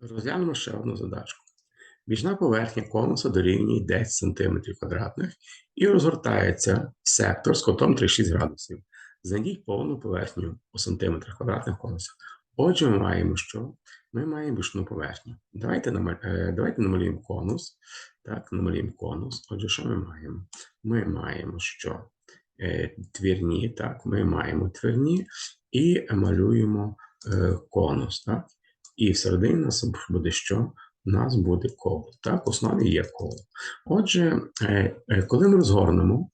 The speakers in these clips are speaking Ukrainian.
Розглянемо ще одну задачку. Бічна поверхня конуса дорівнює 10 см квадратних і розгортається сектор з кутом 36 градусів. Знайдіть повну поверхню у сантиметрах квадратних конуса. Отже, ми маємо що? Ми маємо бічну поверхню. Давайте, е, давайте намалюємо конус. Так, намалюємо конус. Отже, що ми маємо? Ми маємо що? Е, Твірні, так, ми маємо твірні і малюємо е, конус. Так? І всередині нас буде що? У нас буде коло. Так, в основі є коло. Отже, е, е, коли ми розгорнемо,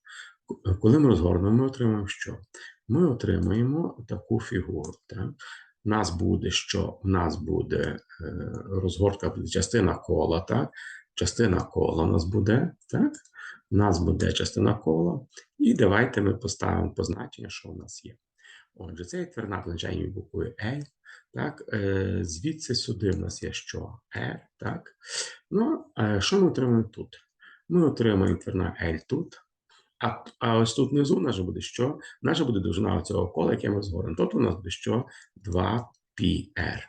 коли ми розгорнемо, ми отримаємо що? Ми отримаємо таку фігуру. Так? У нас буде що? У нас буде е, розгортка, буде частина кола, так? Частина кола у нас буде, так? У нас буде частина кола. І давайте ми поставимо позначення, що у нас є. Отже, це є тверна позначення буквою L. Так, е, звідси сюди в нас є що? R, так? Ну, е, що ми отримаємо тут? Ми отримаємо тверна L тут. А, а ось тут внизу же буде що? Же буде довжина цього кола, яке ми згоремо. Тут у нас буде що? 2πr.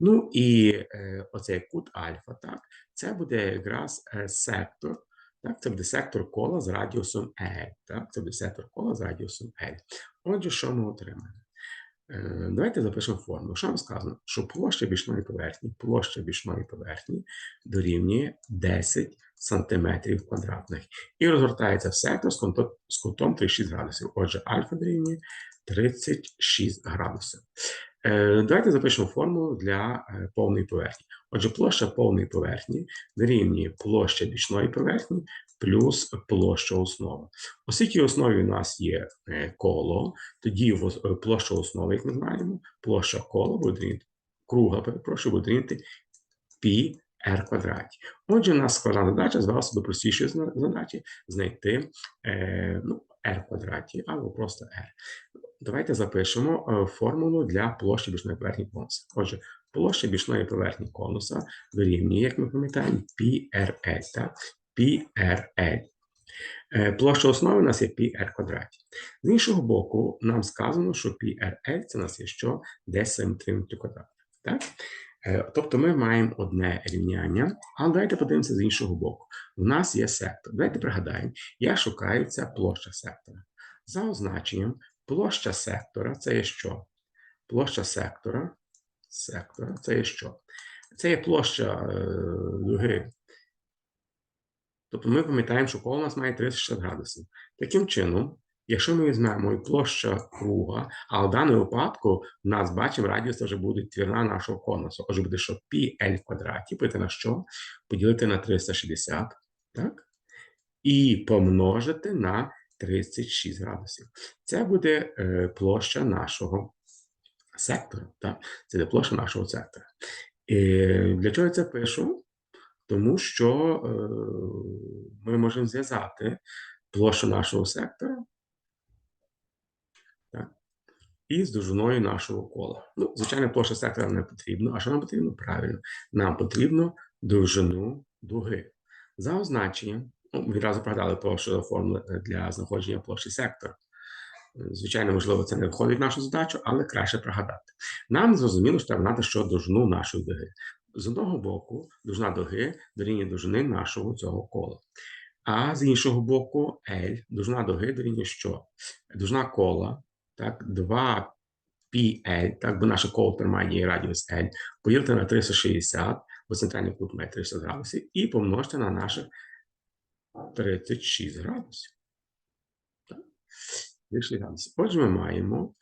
Ну і е, оцей кут альфа, так, це буде якраз е, сектор. Так, це буде сектор кола з радіусом L. Так, це буде сектор кола з радіусом L. Отже, що ми отримаємо? Е, Давайте запишемо формулу. Що нам сказано? Що площа бічної поверхні, площа бічної поверхні дорівнює 10 см квадратних. І розгортається в сектор з кутом, 36 градусів. Отже, альфа дорівнює 36 градусів. Е, Давайте запишемо формулу для е, повної поверхні. Отже, площа повної поверхні дорівнює площа бічної поверхні плюс площа основи. Оскільки в основі у нас є е, коло, тоді е, площа основи, як ми знаємо, площа кола буде круга, перепрошую, буде дорівнювати пі r квадраті. Отже, у нас складна задача звелася до простішої задачі знайти е, ну, r квадраті або просто r. Давайте запишемо формулу для площі бічної поверхні конуса. Отже, площа бічної поверхні конуса дорівнює, як ми пам'ятаємо, PRL. Так? PRL. Е, Площа основи у нас є πr квадраті. З іншого боку, нам сказано, що PRL це у нас є що 10 см квадратних. Так? Е, Тобто ми маємо одне рівняння, але давайте подивимося з іншого боку. У нас є сектор. Давайте пригадаємо, я шукаю ця площа сектора. За означенням, площа сектора це є що? Площа сектора, сектора це є що? Це є площа е, дуги. Тобто ми пам'ятаємо, що коло у нас має 360 градусів. Таким чином, якщо ми візьмемо і площа круга, а в даному випадку в нас бачимо, радіус вже буде твірна нашого конусу. Отже, буде, що πl в квадраті, поділити на що? Поділити на 360, так? І помножити на 36 градусів. Це буде е, площа нашого сектора. Так? Це буде площа нашого сектора. І для чого я це пишу? Тому що е, ми можемо зв'язати площу нашого сектора так, із довжиною нашого кола. Ну, звичайно, площа сектора не потрібна. А що нам потрібно? Правильно, нам потрібно довжину дуги. За означенням, ну, відразу пригадали того, що формула для знаходження площі сектора. Звичайно, можливо, це не входить в нашу задачу, але краще пригадати. Нам зрозуміло, що треба знати, що довжину нашої дуги. З одного боку, довжина дуги дорівнює довжини нашого цього кола. А з іншого боку, L, довжина дуги дорівнює що? Довжина кола, так, 2πL, так, бо наше коло тримає радіус L, поділити на 360, бо центральний кут має 300 градусів, і помножити на наших 36 градусів. Так? 36 градусів. Отже, ми маємо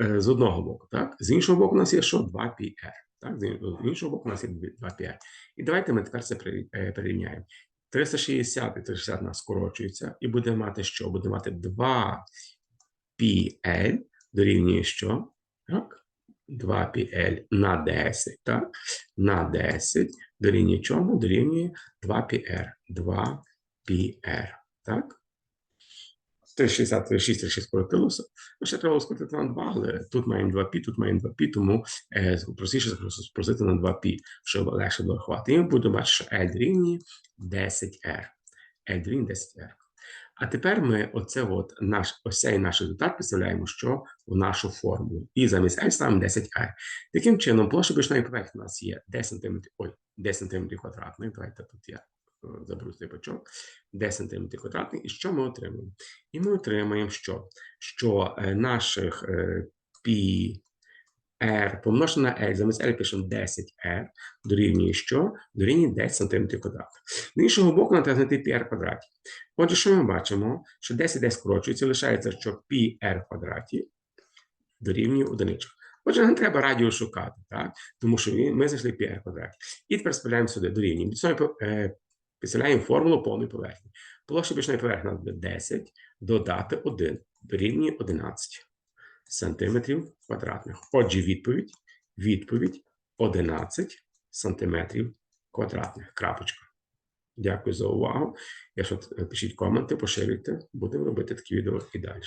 е, з одного боку, так? З іншого боку, у нас є що? 2πr. Так? З іншого боку, у нас є 2πr. І давайте ми тепер це при- е, перерівняємо. 360 і 360 у нас скорочується, і будемо мати що? Будемо мати 2πl дорівнює що? Так? 2πl на 10, так? На 10 дорівнює чому? Дорівнює 2πr. 2πr, так? 360, 366 проти луса. Ще треба скотити на 2, але тут маємо 2Пі, тут маємо 2Пі, тому е, простіше спросити на 2Пі, щоб легше було рахувати. І ми будемо бачити, що L рівні 10R. L рівні 10R. А тепер ми оце от наш ось наш результат представляємо, що в нашу формулу. І замість L ставимо 10R. Таким чином, площа бічної поверхні у нас є 10 см, ой, 10 см квадратних. Давайте тут я е, заберу цей бачок. 10 см квадратних. І що ми отримуємо? І ми отримаємо що? Що е, наших е, π R помножено на L, замість L пишемо 10R, дорівнює що? Дорівнює 10 см квадратних. З іншого боку, нам треба знайти πr квадраті. Отже, що ми бачимо? Що 10 десь скорочується, лишається, що πr квадраті дорівнює одиничку. Отже, нам треба радіус шукати, так? тому що він- ми знайшли πr квадраті. І тепер спиляємо сюди дорівнює. Від цього, е, Підставляємо формулу повної поверхні. Площа бічної поверхні буде 10, додати 1 дорівнює 11 сантиметрів квадратних. Отже, відповідь, відповідь 11 сантиметрів квадратних. Крапочка. Дякую за увагу. Якщо пишіть коменти, поширюйте, будемо робити такі відео і далі.